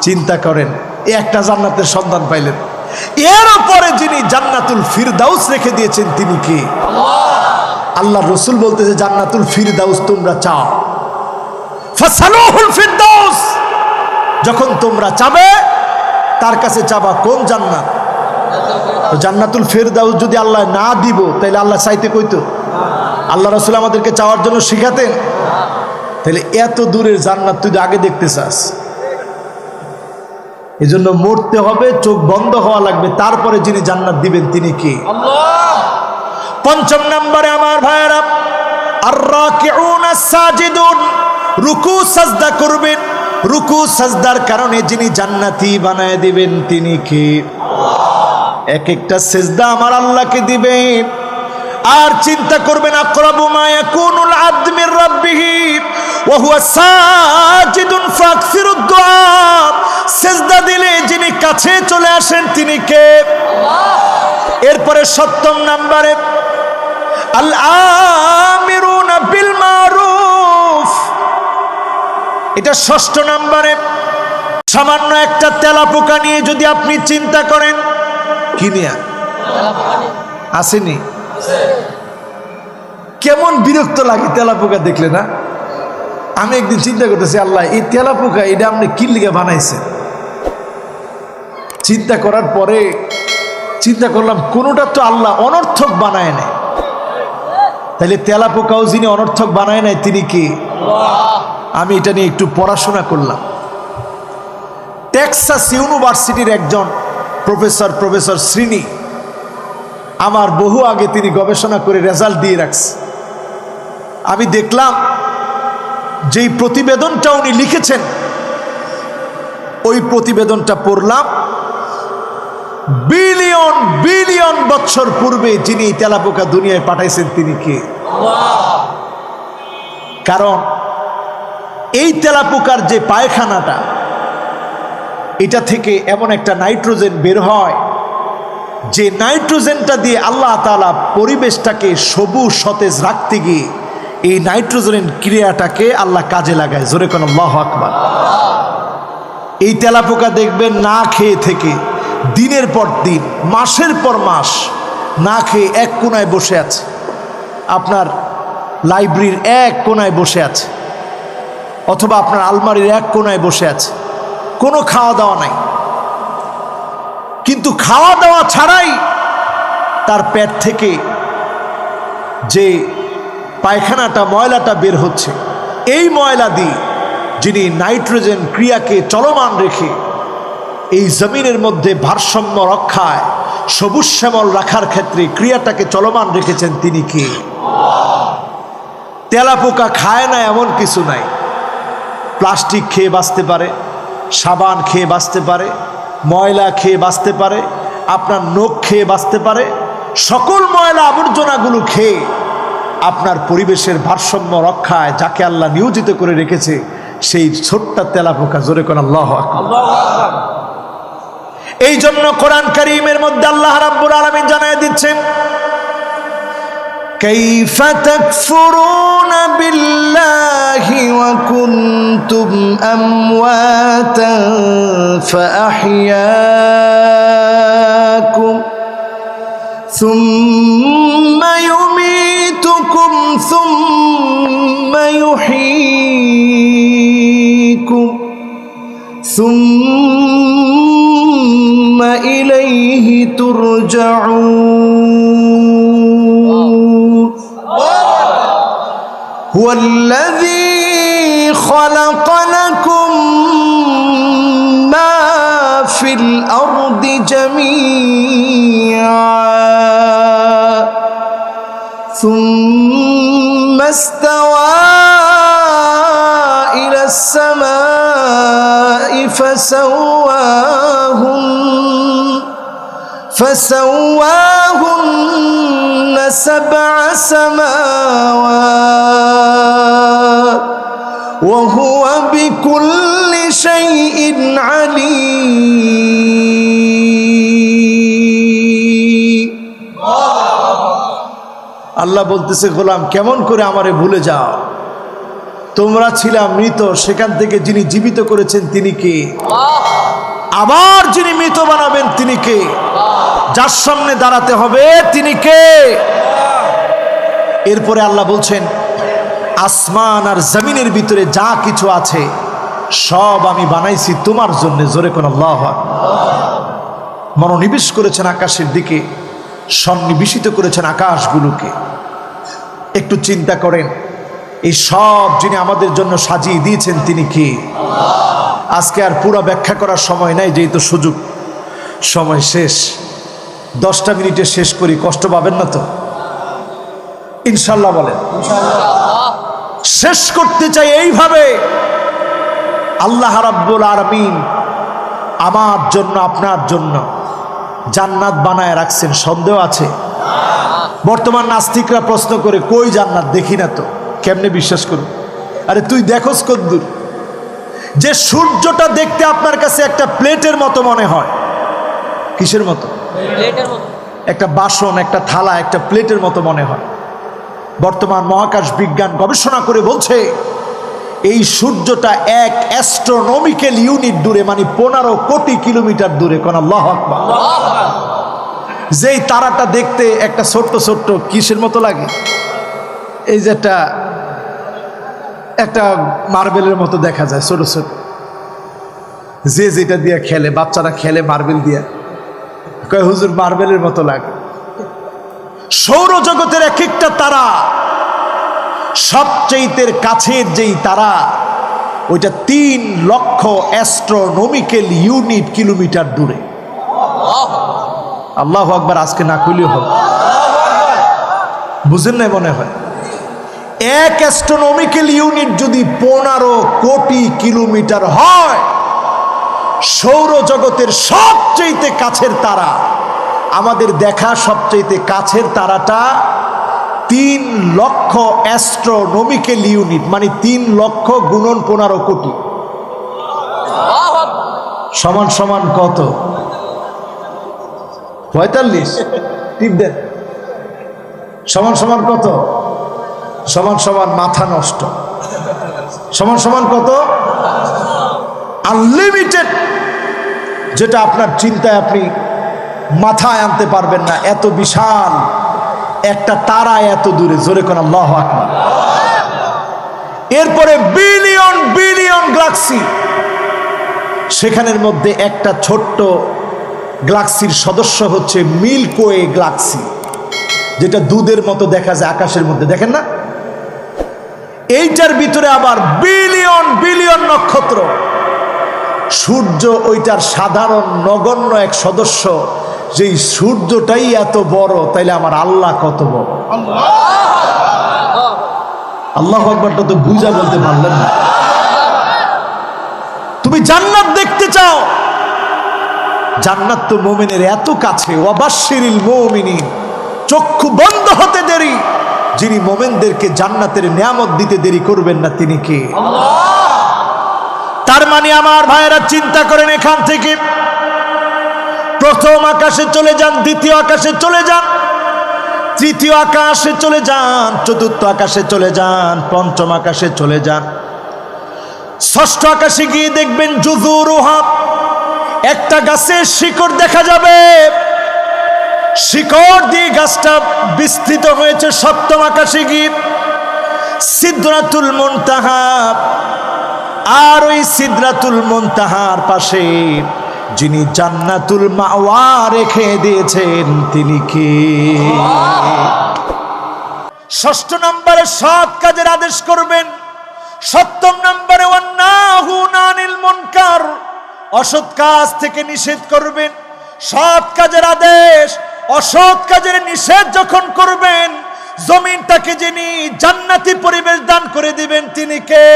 চিন্তা করেন এই একটা জান্নাতের সন্ধান পাইলেন। এর পরে যিনি জান্নাতুল ফিরদাউস রেখে দিয়েছেন, তিনি কি? আল্লাহ রসুল বলতেছে জান্নাতুল ফিরদাউস তোমরা চাও। ফিরদাউস! যখন তোমরা চাবে, তার কাছে চাবা, কোন জান্নাত? জান্নাতুল ফেরদাউস যদি আল্লাহ না দিব তাহলে আল্লাহ চাইতে কইতো আল্লাহ রসুল আমাদেরকে চাওয়ার জন্য শিখাতেন। তাহলে এত দূরের জান্নাত তুই আগে দেখতে চাস। এই জন্য মরতে হবে চোখ বন্ধ হওয়া লাগবে। তারপরে যিনি জান্নাত দিবেন তিনি কি? পঞ্চম নম্বরে আমার ভাইয়েরা আর সাজিদুন রুকু সাজদা করবেন। রুকু সাজদার কারণে যিনি জান্নাতি বানায় দিবেন তিনি কি? এক একটা সেজদা আমার আল্লাহকে দিবেন। আর চিন্তা করবেন আকরাবু মা ইয়াকুনুল আবদ মির রাব্বিহি ওয়া হুয়া সাজিদুন দুআ সেজদা দিলে যিনি কাছে চলে আসেন তিনি কে? এরপরে সপ্তম নাম্বারে আল আমিরুনা বিল মারুফ এটা ষষ্ঠ নম্বরে সামান্য একটা তেলা পোকা নিয়ে যদি আপনি চিন্তা করেন কি নিয়ে? আসেনি? কেমন বিরক্ত লাগে তেলা পোকা দেখলে না? আমি একদিন চিন্তা করতেছি আল্লাহ এই তেলা পোকা এটা আপনি কি লিগে বানাইছে চিন্তা করার পরে চিন্তা করলাম কোনোটা তো আল্লাহ অনর্থক বানায় নাই। তাহলে তেলা পোকাও যিনি অনর্থক বানায় নাই তিনি কি? আমি এটা নিয়ে একটু পড়াশোনা করলাম। টেক্সাস ইউনিভার্সিটির একজন প্রফেসর প্রফেসর শ্রীনি আমার বহু আগে তিনি গবেষণা করে রেজাল্ট দিয়ে রাখছে। আমি দেখলাম যেই প্রতিবেদনটা উনি লিখেছেন ওই প্রতিবেদনটা পড়লাম বিলিয়ন বিলিয়ন বছর পূর্বে যিনি তেলাপোকা দুনিয়ায় পাঠাইছেন, তিনি কে? কারণ এই তেলাপোকার যে পায়খানাটা, এটা থেকে এমন একটা নাইট্রোজেন বের হয়, যে নাইট্রোজেনটা দিয়ে আল্লাহ তালা পরিবেশটাকে সবুজ, সতেজ রাখতে গিয়ে এই নাইট্রোজেন ক্রিয়াটাকে আল্লাহ কাজে লাগায়। জোরে কোন আল্লাহ আকবার। এই তেলাপোকা দেখবেন না খেয়ে থেকে দিনের পর দিন, মাসের পর মাস না খেয়ে এক কোনায় বসে আছে। আপনার লাইব্রেরির এক কোনায় বসে আছে, অথবা আপনার আলমারির এক কোনায় বসে আছে। কোনো খাওয়া দাওয়া নাই। কিন্তু খাওয়া দাওয়া ছাড়াই তার পেট থেকে যে পায়খানাটা, ময়লাটা বের হচ্ছে, এই ময়লা দিয়ে যিনি নাইট্রোজেন ক্রিয়াকে চলমান রেখে এই জমিনের মধ্যে ভারসাম্য রক্ষায়, সবুজ শ্যামল রাখার ক্ষেত্রে ক্রিয়াটাকে চলমান রেখেছেন তিনি কে? তেলাপোকা খায় না এমন কিছু নাই। প্লাস্টিক খেয়ে বাঁচতে পারে, সাবান খেয়ে বাঁচতে পারে, ময়লা খেয়ে বাঁচতে পারে, আপনার নখ খেয়ে বাঁচতে পারে, সকল ময়লা আবর্জনাগুলো খেয়ে আপনার পরিবেশের ভারসাম্য রক্ষায় যাকে আল্লাহ নিয়োজিত করে রেখেছে, সেই ছোট্ট তেলাপোকা, জোরে কোন আল্লাহ আকবার। এই জন্য কোরআন করিমের মধ্যে আল্লাহ রাব্বুল আলামিন জানায় দিচ্ছেন كيف تكفرون بالله وكنتم أمواتا فأحياكم ثم يميتكم ثم يحييكم ثم إليه ترجعون. هو الذي خلق لكم ما في الأرض جميعا. ثم استوى إلى السماء فسواهن فسواهن سبع سماوات وهو بكل شيء عليم আল্লাহ বলতেছে গোলাম কেমন করে আমারে ভুলে যাও তোমরা ছিলা মৃত সেখান থেকে যিনি জীবিত করেছেন তিনি কে আবার যিনি মৃত বানাবেন তিনি কে যার সামনে দাঁড়াতে হবে তিনি কে? এরপরে আল্লাহ বলছেন, আসমান আর জমিনের ভিতরে যা কিছু আছে, সব আমি বানাইছি তোমার জন্য, জোরে কোন আল্লাহ মনোনিবেশ করেছেন আকাশের দিকে, সন্নিবেশিত করেছেন আকাশগুলোকে। একটু চিন্তা করেন, এই সব যিনি আমাদের জন্য সাজিয়ে দিয়েছেন তিনি কে? আজকে আর পুরো ব্যাখ্যা করার সময় নাই, যেহেতু সুযোগ। সময় শেষ। দশটা মিনিটে শেষ করি, কষ্ট পাবেন না তো? ইনশাল্লাহ বলেন। শেষ করতে চাই এইভাবে। আল্লাহ রাব্বুল আরমিন আমার জন্য, আপনার জন্য জান্নাত বানায় রাখছেন। সন্দেহ আছে? বর্তমান নাস্তিকরা প্রশ্ন করে, কই জান্নাত? দেখি না তো। কেমনে বিশ্বাস করুন? আরে তুই দেখোস কদ্দুর। যে সূর্যটা দেখতে আপনার কাছে একটা প্লেটের মতো মনে হয় কিসের মতো? একটা বাসন একটা থালা একটা প্লেটের মতো মনে হয়। বর্তমান মহাকাশ বিজ্ঞান গবেষণা করে বলছে এই সূর্যটা এক অ্যাস্ট্রোনমিক্যাল ইউনিট দূরে মানে পনেরো কোটি কিলোমিটার দূরে কোন যেই তারাটা দেখতে একটা ছোট্ট ছোট্ট কিসের মতো লাগে? এই যে একটা একটা মার্বেলের মতো দেখা যায় ছোট ছোট। যে যেটা দিয়ে খেলে বাচ্চারা খেলে মার্বেল দিয়ে। কয়, হুজুর মার্বেলের মতো লাগে। সৌরজগতের এক একটা তারা সবচেয়েতে কাছের যেই তারা, ওইটা তিন লক্ষ অ্যাস্ট্রোনমিক্যাল ইউনিট কিলোমিটার দূরে। আল্লাহ আকবার, আজকে না খুলিও হবে। বুঝেন না মনে হয়? এক অ্যাস্ট্রোনমিক্যাল ইউনিট যদি পনেরো কোটি কিলোমিটার হয় সৌরজগতের সবচেয়েতে কাছের তারা। আমাদের দেখা সবচেয়েতে কাছের তারাটা তিন লক্ষ অ্যাস্ট্রোনমিক্যাল ইউনিট মানে তিন লক্ষ গুণন পনেরো কোটি। সমান সমান কত? পঁয়তাল্লিশ। টিপ দেন। সমান সমান কত? সমান সমান মাথা নষ্ট। সমান সমান কত? আনলিমিটেড যেটা আপনার চিন্তায় আপনি মাথায় আনতে পারবেন না। এত বিশাল একটা তারা এত দূরে। জোরে কোন আল্লাহ আকবার। এরপরে বিলিয়ন বিলিয়ন গ্লাক্সি সেখানের মধ্যে একটা ছোট্ট গ্লাক্সির সদস্য হচ্ছে মিল্কওয়ে গ্লাক্সি যেটা দুধের মতো দেখা যায় আকাশের মধ্যে। দেখেন না? এইটার ভিতরে আবার বিলিয়ন বিলিয়ন নক্ষত্র। সূর্য ওইটার সাধারণ নগণ্য এক সদস্য, যেই সূর্যটাই এত বড়, তাইলে আমার আল্লাহ কত বড়? আল্লাহ আকবরটা তো বুঝা বলতে পারলেন না। তুমি জান্নাত দেখতে চাও? জান্নাত তো মোমেনের এত কাছে ওয়াবাশিরিল মুমিনিন, চক্ষু বন্ধ হতে দেরি। যিনি মোমেনদেরকে জান্নাতের নিয়ামত দিতে দেরি করবেন না, তিনি কে? তার মানে আমার ভাইয়েরা চিন্তা করেন এখান থেকে। প্রথম আকাশে চলে যান, দ্বিতীয় আকাশে চলে যান, তৃতীয় আকাশে চলে যান, চতুর্থ আকাশে চলে যান, পঞ্চম আকাশে চলে যান। ষষ্ঠ আকাশে গিয়ে দেখবেন জুজুর একটা গাছের শিকড় দেখা যাবে। শিকড় দিয়ে গাছটা বিস্তৃত হয়েছে সপ্তম আকাশে গিয়ে। সিদ্ধাতুল মুনতাহা। আর ওই সিদ্রাতুল মুনতাহার পাশে যিনি জান্নাতুল মাওয়া রেখে দিয়েছেন, তিনি কে? ষষ্ঠ নম্বরে সৎ কাজের আদেশ করবেন। সপ্তম নম্বরে মুনকার, অসৎ কাজ থেকে নিষেধ করবেন। সৎ কাজের আদেশ, অসৎ কাজের নিষেধ যখন করবেন, জমিনটাকে যিনি জান্নাতি পরিবেশ দান করে দিবেন, তিনি কে?